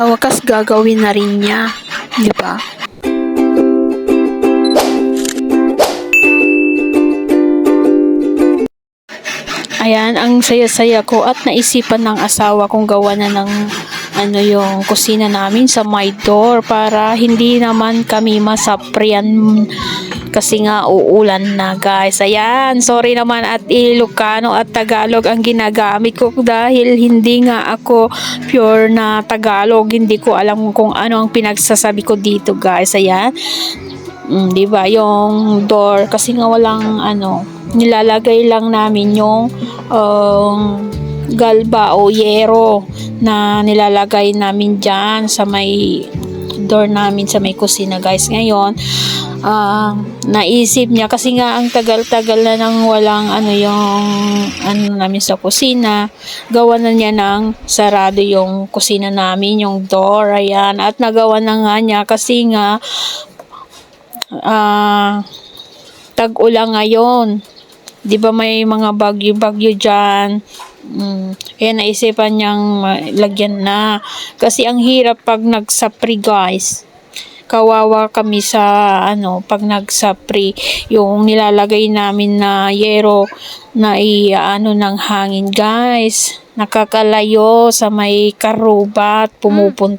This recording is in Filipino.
sa wakas gagawin na rin niya. Di ba? Ayan, ang saya-saya ko at naisipan ng asawa kong gawa na ng ano yung kusina namin sa my door para hindi naman kami masaprian kasi nga uulan na guys. Ayan, sorry naman at Ilocano at Tagalog ang ginagamit ko dahil hindi nga ako pure na Tagalog. Hindi ko alam kung ano ang pinagsasabi ko dito guys. Ayan. Mm, 'di ba? Yung door kasi nga walang ano, nilalagay lang namin yung um, galba o yero na nilalagay namin diyan sa may door namin sa may kusina guys. Ngayon, ah, naisip niya kasi nga ang tagal-tagal na nang walang ano yung ano namin sa kusina gawa na niya ng sarado yung kusina namin yung door ayan at nagawa na nga niya kasi nga ah tag-ulan ngayon. 'Di ba may mga bagyo-bagyo diyan? Mm, kaya naisipan niyang lagyan na. Kasi ang hirap pag nagsapri guys. Kawawa kami sa ano, pag nagsapri, yung nilalagay namin na yero na i-ano ng hangin guys. Nakakalayo sa may karubat, pumupunta